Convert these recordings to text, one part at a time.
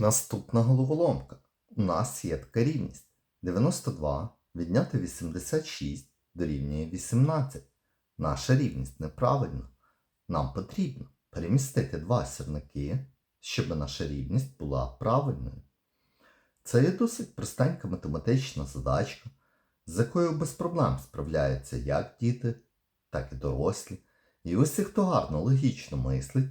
Наступна головоломка. У нас є така рівність. 92 відняти 86 дорівнює 18. Наша рівність неправильна. Нам потрібно перемістити два сірники, щоб наша рівність була правильною. Це є досить простенька математична задачка, з якою без проблем справляються як діти, так і дорослі. І усі, хто гарно логічно мислить,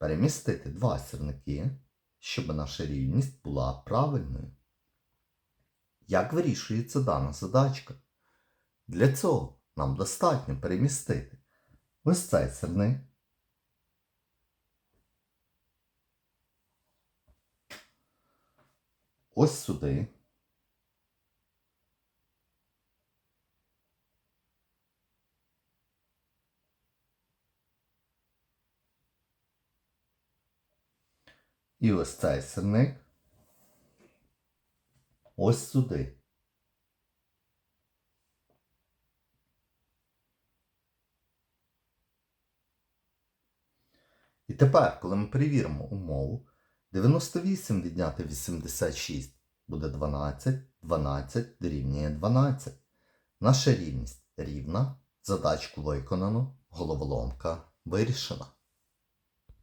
перемістити два сірники, щоб наша рівність була правильною. Як вирішується дана задачка? Для цього нам достатньо перемістити ось цей сірник. Ось сюди. І ось цей сирник ось сюди. І тепер, коли ми перевіримо умову, 98 відняти 86 буде 12, 12 дорівнює 12. Наша рівність рівна, задачку виконано, головоломка вирішена.